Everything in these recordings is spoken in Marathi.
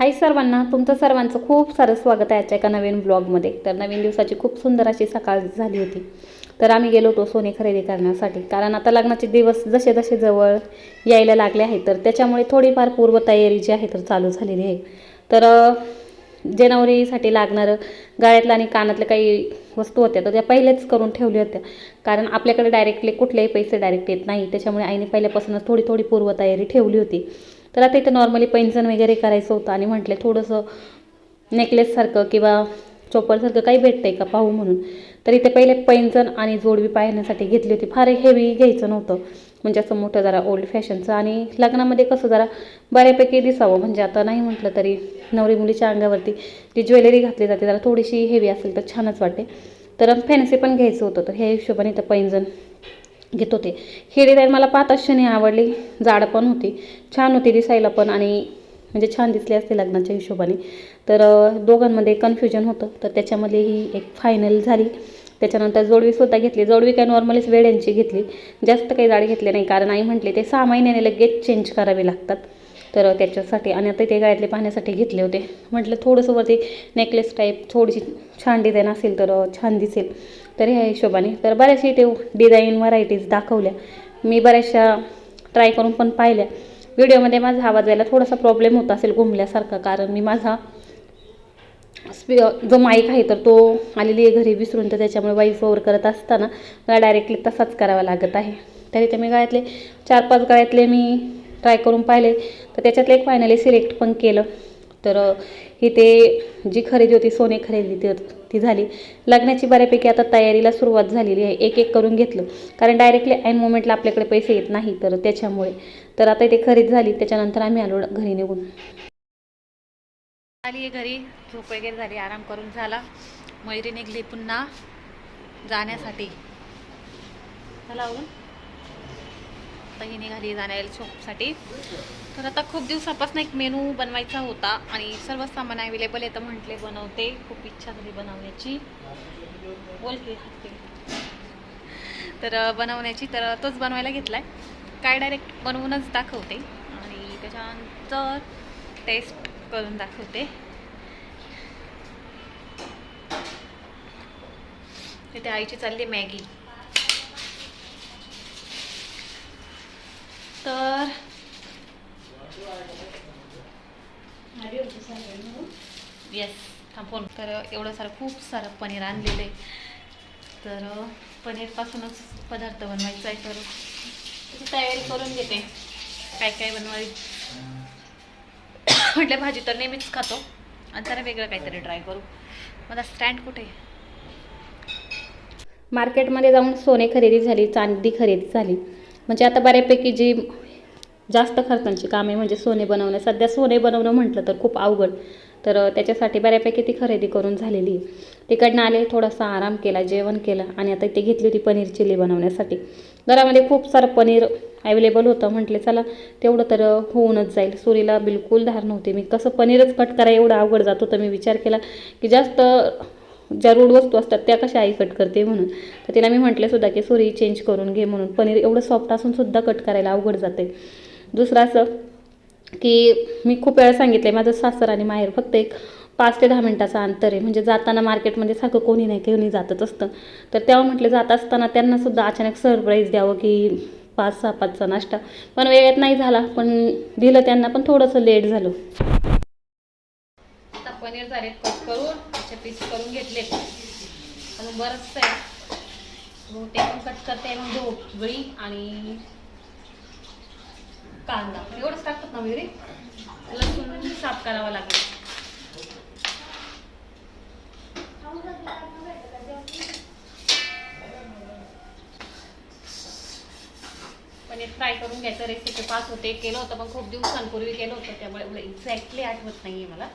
हाय सर्वांना तुमचं सर्वांचं खूप सारं स्वागत आहे आजच्या एका नवीन ब्लॉगमध्ये. तर नवीन दिवसाची खूप सुंदर अशी सकाळ झाली होती. तर आम्ही गेलो होतो सोने खरेदी करण्यासाठी. कारण आता लग्नाचे दिवस जसे जसे जवळ यायला लागले आहेत तर त्याच्यामुळे थोडीफार पूर्वतयारी जी आहे तर चालू झालेली आहे. तर जनावरीसाठी लागणारं गळ्यातलं आणि कानातल्या काही वस्तू होत्या तर त्या पहिलेच करून ठेवल्या होत्या. कारण आपल्याकडे डायरेक्टली कुठलेही पैसे डायरेक्ट येत नाही. त्याच्यामुळे आईने पहिल्यापासूनच थोडी थोडी पूर्वतयारी ठेवली होती. तर आता इथं नॉर्मली पैंजण वगैरे करायचं होतं आणि म्हटलं थोडंसं नेकलेससारखं किंवा चोपरसारखं काही भेटतं आहे का पाहू म्हणून. तर इथे पहिले पैंजण आणि जोडवी पाहण्यासाठी घेतली होती. फार हेवी घ्यायचं नव्हतं. म्हणजे असं मोठं जरा ओल्ड फॅशनचं आणि लग्नामध्ये कसं जरा बऱ्यापैकी दिसावं. म्हणजे आता नाही म्हटलं तरी नवरी मुलीच्या अंगावरती जी ज्वेलरी घातली जाते जरा थोडीशी हेवी असेल तर छानच वाटते. तर फॅन्सी पण घ्यायचं होतं. तर ह्या हिशोबाने इथं पैंजण घेत होते. ही डिझाईन मला पाच आवडली. जाड पण होती. छान होती दिसायला पण आणि म्हणजे छान दिसली असते लग्नाच्या हिशोबाने. तर दोघांमध्ये कन्फ्युजन होतं. तर त्याच्यामध्ये ही एक फायनल झाली. त्याच्यानंतर जोडवीसुद्धा घेतली. जोडवी काय नॉर्मलीच वेड्यांची घेतली. जास्त काही जाड घेतली नाही. कारण आई म्हटले ते सहा महिन्याने लगेच चेंज करावे लागतात. तर त्याच्यासाठी आणि आता ते गाळ्यातले पाहण्यासाठी घेतले होते. म्हटलं थोडंसं वरती नेकलेस टाईप थोडीशी छान डिझाईन असेल तर छान दिसेल. तर ह्या हिशोबाने. तर बऱ्याचशा ते डिझाईन व्हरायटीज दाखवल्या. मी बऱ्याचशा ट्राय करून पण पाहिल्या. व्हिडिओमध्ये माझा आवाज यायला थोडासा प्रॉब्लेम होत असेल घुमल्यासारखा कारण मी माझा स्पी जो माईक आहे तर तो आलेली आहे घरी विसरून तर त्याच्यामुळे वाईफ ओवर करत असताना मला डायरेक्टली तसाच करावा लागत आहे. तरी ते मी गाळ्यातले चार पाच गाळ्यातले मी ट्राय करून पाहिले. तर त्याच्यातलं एक फायनली सिलेक्ट पण केलं. तर इथे जी खरेदी होती सोने खरेदी ती ती झाली. लग्नाची बऱ्यापैकी आता तयारीला सुरुवात झालेली आहे. एक एक करून घेतलं. कारण डायरेक्टली ऐन मोमेंटला आपल्याकडे पैसे येत नाही तर त्याच्यामुळे. तर आता इथे खरेदी झाली. त्याच्यानंतर आम्ही आलो घरी निघून. आली आहे घरी. झोप वगैरे झाली. आराम करून झाला. मयुरी निघली पुन्हा जाण्यासाठी. चला आता ही निघाली जाण्याला शॉपसाठी. तर आता खूप दिवसापासून एक मेनू बनवायचा होता आणि सर्व सामान अवेलेबल आहे तर म्हटले बनवते. खूप इच्छा झाली बनवण्याची. बोल की तर बनवण्याची. तर तोच बनवायला घेतलाय. काय डायरेक्ट बनवूनच दाखवते. आणि त्याच्यानंतर टेस्ट करून दाखवते. तिथे आईची चालली मॅगी तर येस थांबून तर एवढं सारं खूप सारं पनीर आणलेलं आहे. तर पनीरपासूनच पदार्थ बनवायचा आहे तर. तयारी करून घेते. काय काय बनवाय म्हटलं भाजी तर नेहमीच खातो. आणि जरा वेगळं काहीतरी ट्राय करू. माझा स्टँड कुठे? मार्केटमध्ये जाऊन सोने खरेदी झाली चांदी खरेदी झाली. म्हणजे आता बऱ्यापैकी जी जास्त खर्चांची कामे म्हणजे सोने बनवणं. सध्या सोने बनवणं म्हटलं तर खूप अवघड. तर त्याच्यासाठी बऱ्यापैकी ती खरेदी करून झालेली. तिकडनं आले थोडासा आराम केला जेवण केलं आणि आता ती घेतली होती पनीर चिली बनवण्यासाठी. घरामध्ये खूप सारं पनीर अवेलेबल होतं. म्हटले चला तेवढं तर होऊनच जाईल. सुरीला बिलकुल धार नव्हती. मी कसं पनीरच कट करा एवढं अवघड जात? होतं मी विचार केला की जास्त ज्या रूढ वस्तू असतात त्या कशा आई कट करते? म्हणून. तर तिला मी म्हटले सुद्धा की सुरी चेंज करून घे म्हणून. पनीर एवढं सॉफ्ट असून सुद्धा कट करायला अवघड जाते दुसरं असं की मी खूप वेळा सांगितलं माझं सासर आणि माहेर फक्त एक पाच ते दहा मिनटाचं अंतर आहे. म्हणजे जाताना मार्केटमध्ये सारखं कोणी नाही कोणी जातच असतं. तर तेव्हा म्हटलं जात असताना त्यांनासुद्धा अचानक सरप्राईज द्यावं की पाच सहा पाचचा नाश्ता. पण वेळेत नाही झाला पण दिलं त्यांना पण थोडंसं लेट झालं. आता पनीर झाले कट करून त्याचे पीस करून घेतले पण बरंच आहे. बहुतेक पण कट करते म्हणजे मग ढोबळी आणि कांदा. एवढंच टाकतात ना वगैरे? लसूण साफ करावा लागेल. पण फ्राय करून घ्यायचं रेसिपी पास होते. केलं होतं पण खूप दिवसांपूर्वी केलं होतं. त्यामुळे एवढं एक्झॅक्टली आठवत नाहीये मला.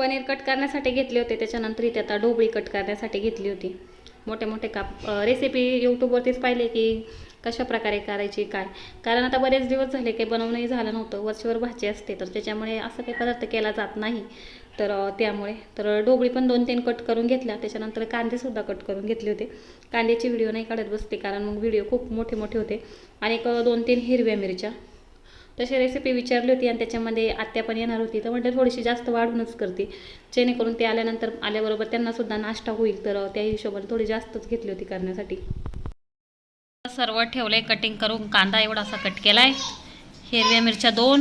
पनीर कट करण्यासाठी घेतले होते. त्याच्यानंतर इथे आता ढोबळी कट करण्यासाठी घेतली होती. मोठे मोठे काप रेसिपी यूट्यूबवरतीच पाहिले की कशा प्रकारे करायची काय? कारण आता बरेच दिवस झाले काही बनवणंही झालं नव्हतं. वरचीवर भाजी असते तर त्याच्यामुळे असं काही पदार्थ केला जात नाही. तर त्यामुळे तर ढोबळी पण दोन तीन कट करून घेतल्या. त्याच्यानंतर कांदेसुद्धा कट करून घेतले होते. कांद्याचे व्हिडिओ नाही काढत बसते कारण मग व्हिडिओ खूप मोठे मोठे होते. आणि एक दोन तीन हिरव्या मिरच्या तशी रेसिपी विचारली होती आणि त्याच्यामध्ये आत्या पण येणार होती. तर म्हटलं थोडीशी जास्त वाढूनच करते. जेणेकरून ते आल्यानंतर आल्याबरोबर त्यांना सुद्धा नाश्ता होईल. तर त्या हिशोबाने थोडी जास्तच घेतली होती करण्यासाठी. सर्व ठेवलंय कटिंग करून कांदा एवढासा कट केलाय. हिरव्या मिरच्या दोन.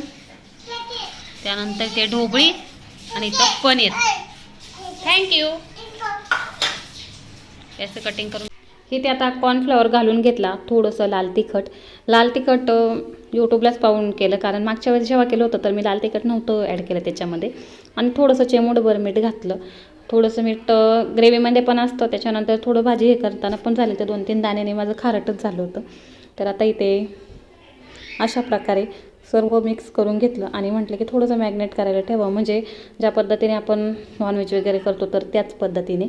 त्यानंतर ते ढोबळी आणि इथं पनीर. थँक्यू याचं कटिंग करून हे ते आता कॉर्नफ्लॉवर घालून घेतला थोडंसं लाल तिखट. लाल तिखट यूट्यूबलाच पाहून केलं. कारण मागच्या वेळेस जेव्हा केलं होतं तर मी लाल तिखट नव्हतं ॲड केलं त्याच्यामध्ये. आणि थोडंसं चेमूडभर मीठ घातलं. थोडंसं मीठ ग्रेव्हीमध्ये पण असतं त्याच्यानंतर थोडं भाजी हे करताना पण झाले ते दोन तीन दाण्याने माझं खारटच झालं होतं. तर आता इथे अशा प्रकारे सर्व मिक्स करून घेतलं आणि म्हटलं की थोडंसं मॅग्नेट करायला ठेवा. म्हणजे ज्या पद्धतीने आपण नॉनव्हेज वगैरे करतो तर त्याच पद्धतीने.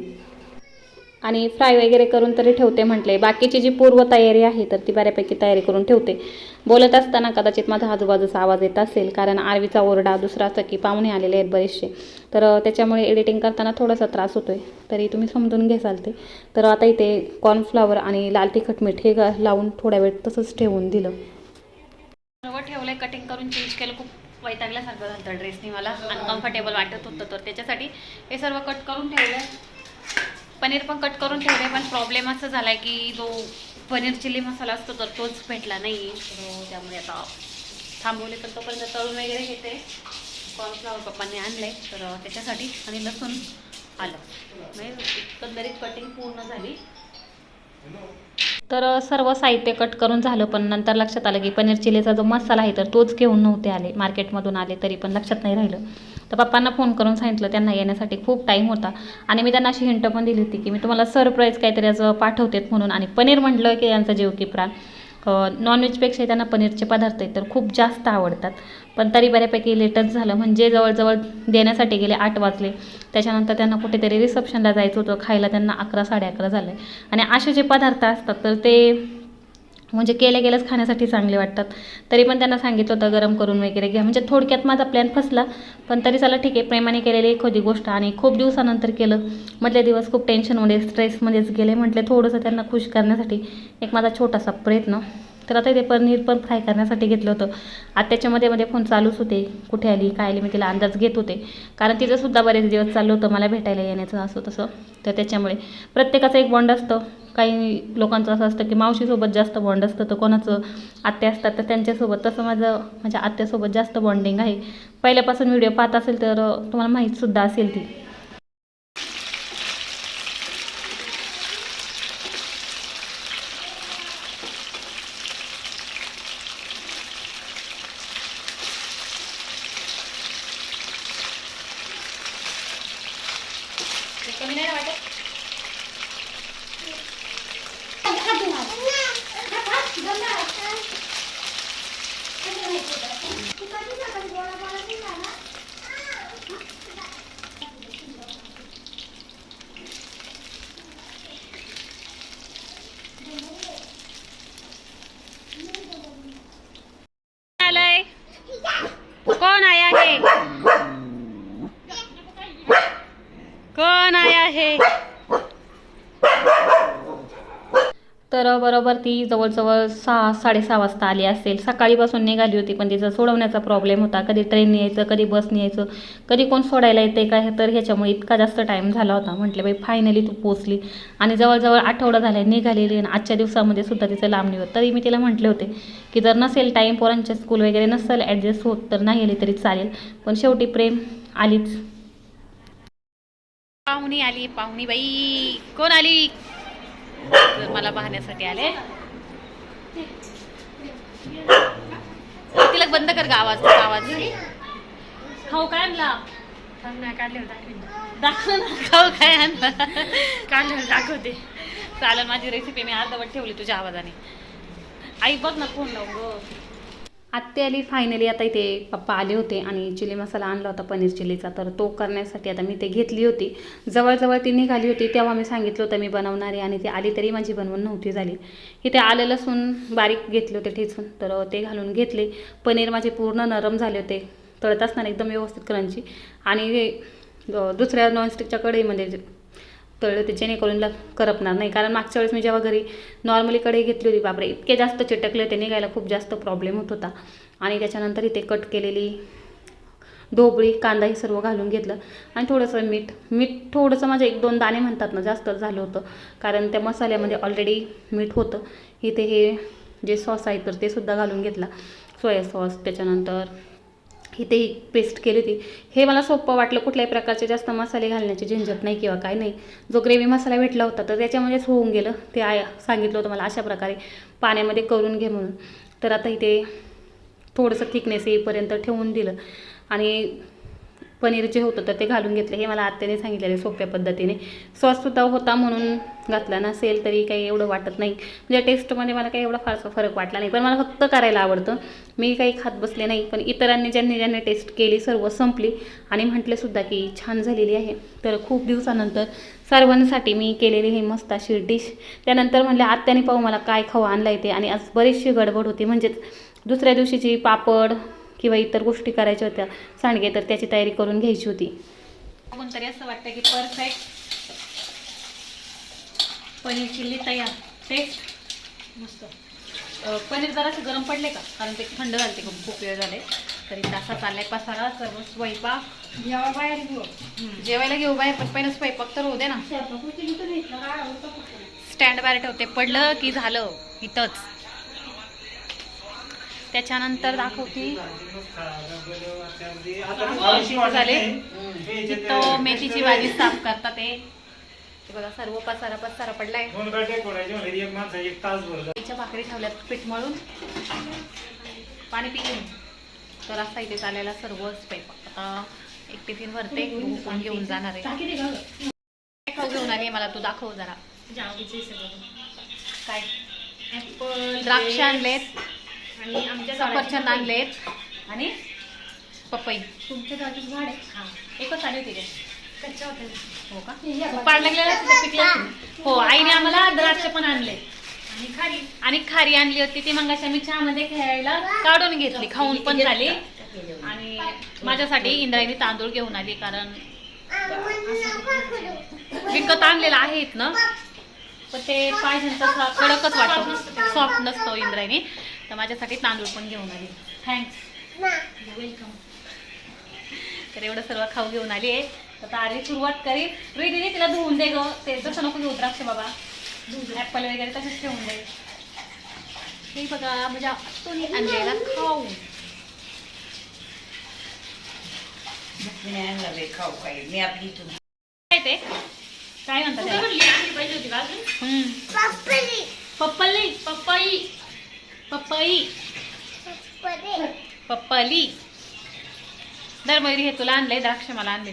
आणि फ्राय वगैरे करून तरी ठेवते म्हटले. बाकीची जी पूर्व तयारी आहे तर ती बऱ्यापैकी तयारी करून ठेवते. बोलत असताना कदाचित माझा आजूबाजूचा आवाज येत असेल कारण आरवीचा ओरडा दुसरा असं की पाहुणे आलेले आहेत बरेचसे. तर त्याच्यामुळे एडिटिंग करताना थोडासा त्रास होतो आहे तरी तुम्ही समजून घ्याल ते. तर आता इथे कॉर्नफ्लावर आणि लाल तिखट मीठ हे लावून थोड्या वेळ तसंच ठेवून दिलं. सर्व ठेवलंय कटिंग करून चेंज केलं. खूप वैतागल्यासारखं झालं ड्रेसनी मला अनकम्फर्टेबल वाटत होतं तर त्याच्यासाठी हे सर्व कट करून ठेवलं पनीर पण कट करून ठेवले पण प्रॉब्लेम असं झाला आहे की जो पनीर चिली मसाला असतो तर तोच भेटला नाही हो, त्यामुळे आता थांबवले तर तोपर्यंत तळून वगैरे घेते. कॉर्नफ्लावर पप्पांनी आणले तर त्याच्यासाठी आणि लसूण आलं. म्हणजे एकंदरीत कटिंग पूर्ण झाली. तर सर्व साहित्य कट करून झालं पण नंतर लक्षात आलं की पनीर चिलीचा जो मसाला आहे तर तोच घेऊन नव्हते आले. मार्केटमधून आले तरी पण लक्षात नाही राहिलं. तर पप्पांना फोन करून सांगितलं त्यांना येण्यासाठी खूप टाईम होता. आणि मी त्यांना अशी हिंट पण दिली होती की मी तुम्हाला सरप्राईज काहीतरी असं पाठवतेत म्हणून. आणि पनीर म्हटलं की यांचा जीव की प्राण. नॉनव्हेजपेक्षा त्यांना पनीरचे पदार्थ आहेत तर खूप जास्त आवडतात. पण तरी बऱ्यापैकी लेटच झालं. म्हणजे जवळजवळ देण्यासाठी गेले आठ वाजले. त्याच्यानंतर त्यांना कुठेतरी रिसेप्शनला जायचं होतं. खायला त्यांना अकरा साडे अकरा झालं. आणि असे जे पदार्थ असतात तर ते म्हणजे केल्या गेल्याच खाण्यासाठी चांगले वाटतात. तरी पण त्यांना सांगितलं होतं गरम करून वगैरे घ्या. म्हणजे थोडक्यात माझा प्लॅन फसला पण तरी चला ठीक आहे प्रेमाने केलेली एखादी गोष्ट आणि खूप दिवसानंतर केलं. मधले दिवस खूप टेन्शनमध्ये स्ट्रेसमध्येच गेले. म्हटले थोडंसं त्यांना खुश करण्यासाठी एक माझा छोटासा प्रयत्न. तर आता ते पनीर पण फ्राय करण्यासाठी घेतलं होतं. आता त्याच्यामध्ये मध्ये फोन चालूच होते. कुठे आली काय आली मी तिला अंदाज घेत होते. कारण तिचंसुद्धा बरेच दिवस चाललं होतं मला भेटायला येण्याचं असं तसं. तर त्याच्यामुळे प्रत्येकाचं एक बॉन्ड असतं. काही लोकांचं असं असतं की मावशीसोबत जास्त बॉन्ड असतं तर कोणाचं आत्या असतात तर त्यांच्यासोबत. तसं माझं माझ्या आत्यासोबत जास्त बॉन्डिंग आहे. पहिल्यापासून व्हिडिओ पाहत असेल तर तुम्हाला माहीतसुद्धा असेल ती कमी नाही वाटत आलंय कोण आया है कोण आया है तर बरोबर ती जवळजवळ सहा साडेसहा वाजता आली असेल. सकाळीपासून निघाली होती पण तिचा सोडवण्याचा प्रॉब्लेम होता. कधी ट्रेनने यायचं कधी बसने यायचं कधी कोण सोडायला येते काय तर ह्याच्यामुळे इतका जास्त टाईम झाला होता. म्हटलं बाई फायनली तू पोचली आणि जवळजवळ आठवडा झाला निघालेली आणि आजच्या दिवसामध्ये सुद्धा तिचं लांब निवड तरी मी तिला म्हटले होते की जर नसेल टाईम पोरांच्या स्कूल वगैरे नसेल ॲडजस्ट होत तर नाही आली तरी चालेल. पण शेवटी प्रेम आलीच. पाहुणी आली पाहुणी बाई. कोण आली? तर मला पाहण्यासाठी आले. तिला बंद कर ग आवाज आवाज. खाऊ काय आणला? दाखव ना खाऊ काय आणला? काढल्यावर दाखवते. चालेल माझी रेसिपी मी अर्धवट ठेवली तुझ्या आवाजाने. आई बघ ना फोन लावून आत्ते आली फायनली आता इथे पप्पा आले होते आणि चिली मसाला आणला होता पनीर चिलीचा. तर तो करण्यासाठी आता मी ते घेतली होती. जवळजवळ ती निघाली होती तेव्हा मी सांगितलं होतं मी बनवणार आहे आणि ती आली तरी माझी बनवून नव्हती झाली. इथे आलं लसूण बारीक घेतले होते ठेचून तर ते घालून घेतले. पनीर माझे पूर्ण नरम झाले होते. तळत असताना एकदम व्यवस्थित क्रंची. आणि हे दुसऱ्या नॉनस्टिकच्या कढईमध्ये तळलं ते जेणेकरून ला करपणार नाही. कारण मागच्या वेळेस मी जेव्हा घरी नॉर्मली कढई घेतली होती बापरे इतके जास्त चिटकले ते निघायला खूप जास्त प्रॉब्लेम होत होता. आणि त्याच्यानंतर इथे कट केलेली ढोबळी कांदा हे सर्व घालून घेतलं. आणि थोडंसं मीठ मीठ थोडंसं माझे एक दोन दाणे म्हणतात ना जास्त झालं होतं. कारण त्या मसाल्यामध्ये ऑलरेडी मीठ होतं. इथे हे जे सॉस आहे तर ते सुद्धा घालून घेतला. सोया सॉस त्याच्यानंतर इथे ते पेस्ट केली होती. हे मला सोपं वाटलं कुठल्याही प्रकारचे जास्त मसाले घालण्याची झंझट नाही किंवा काय नाही. जो ग्रेव्ही मसाला भेटला होता तर त्याच्यामध्येच होऊन गेलं. ते आय सांगितलं होतं मला अशा प्रकारे पाण्यामध्ये करून घे म्हणून. तर आता इथे थोडंसं थिकनेस येईपर्यंत ठेवून दिलं. आणि पनीर जे होतं तर ते घालून घेतलं. हे मला आत्याने सांगितलेलं सोप्या पद्धतीने. सॉससुद्धा होता म्हणून घातला नसेल तरी काही एवढं वाटत नाही. म्हणजे टेस्टमध्ये मला काही एवढा फारसा फरक वाटला नाही. पण मला फक्त करायला आवडतं. मी काही खात बसले नाही पण इतरांनी ज्यांनी ज्यांनी टेस्ट केली सर्व संपली. आणि म्हटलेसुद्धा की छान झालेली आहे. तर खूप दिवसानंतर सर्वांसाठी मी केलेली ही मस्त अशी डिश त्यानंतर म्हणले आत्याने पाहू मला काय खाऊ आणला येते आणि आज बरीचशी गडबड होती. म्हणजेच दुसऱ्या दिवशीची पापड किंवा इतर गोष्टी करायच्या होत्या सांडगे तर त्याची तयारी करून घ्यायची होती. तरी असं वाटतं की परफेक्ट पनीर चिल्ली तयार टेस्ट मस्त. पनीर जरासे गरम पडले का? कारण ते थंड झाले खूप खूप वेळ झाले. तरी तासा चाललाय पसारा सर्व स्वयंपाक. जेव्हा बाहेर घेऊ. जेवायला घेऊ बाय पण पहिलं स्वयंपाक तर होऊ दे ना. स्टँड बाहेर ठेवते. पडलं की झालं इथंच. त्याच्यानंतर दाखवती झाले. तिथं मेथीची भाजी साफ करतात ते. बघा सर्व पसारा पसारा पडलाय. तिच्या भाकरी ठेवल्यात पीठ मळून. पाणी पिऊन. तर असा इथे चालायला सर्व स्वयंपाक. आता एक टिफिन भरते कोण घेऊन जाणार आहे. काय खाऊ घेऊन आली मला? तू दाखव जरा. काय? द्राक्ष आणलेत. आणि आमच्या सफरचंद आणलेत आणि? पपई. तुमच्या जागेत झाड आहे? एकच आली होती ते कच्च्या होत्या. हो का? पाड लागलेला तिथे असतील. हो आईने आम्हाला द्राक्ष पण आणले. आणि खाली आणि खारी आणली होती. ती मंगाशी मी चहामध्ये खेळायला काढून घेतली. खाऊन पण झाली. आणि माझ्यासाठी इंद्रायणी तांदूळ घेऊन आली कारण विकत आणलेला आहे ना. पण ते पाहिजे तसा कडकच वाटतो. सॉफ्ट नसतो इंद्रायणी. तर माझ्यासाठी तांदूळ पण घेऊन आली. थँक्स वेलकम तर एवढं सर्व खाऊ घेऊन आली आहे. तर आता आली सुरुवात करी रुई दिदी तिला धुवून दे ग. ते तसं नको घेऊ द्राक्ष बाबा. ॲपल वगैरे तसेच ठेवून दे. हे बघा म्हणजे तुम्ही आणलेला खाऊ. खाऊ काही. मी आपली काय ते? काय म्हणतात हम्म. पप्पली पप्पाई. पप्पाई पप्पली दर मयुरी हे तुला आणलंय द्राक्ष मला आणले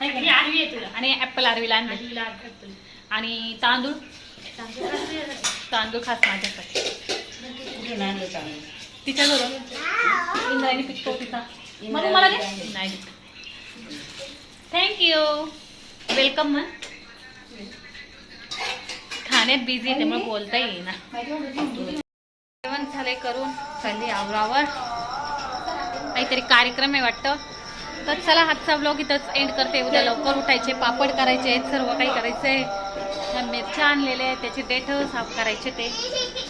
ही आरवी आहे तुला. आणि ॲपल आरवीला आणले आणि तांदूळ. तांदूळ खास माझ्यासाठी. आणलं तिच्या जवळ इंद्रायणी पिकतो तिचा मग मला दे. नाही थँक्यू वेलकम मग खाण्यात बिझी आहे त्यामुळे बोलता येईना. जेवण झाले करून चालली आवरावर. काहीतरी कार्यक्रम आहे वाटतं. तर चला हातचा ब्लॉग इथंच एंड करते. उद्या लवकर उठायचे पापड करायचे आहेत सर्व काही करायचंय. ह्या मिरच्या आणलेले आहेत त्याचे देठ साफ करायचे ते.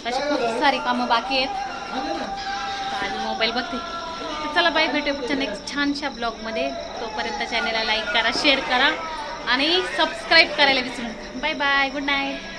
अशी खूप सारी कामं बाकी आहेत. आणि आधी मोबाईल बघते. तर चला बाई भेटूया पुढच्या नेक्स्ट छानशा ब्लॉगमध्ये तोपर्यंत चॅनलला लाईक करा शेअर करा आणि सबस्क्राईब करायला विसरू नका. Bye bye good night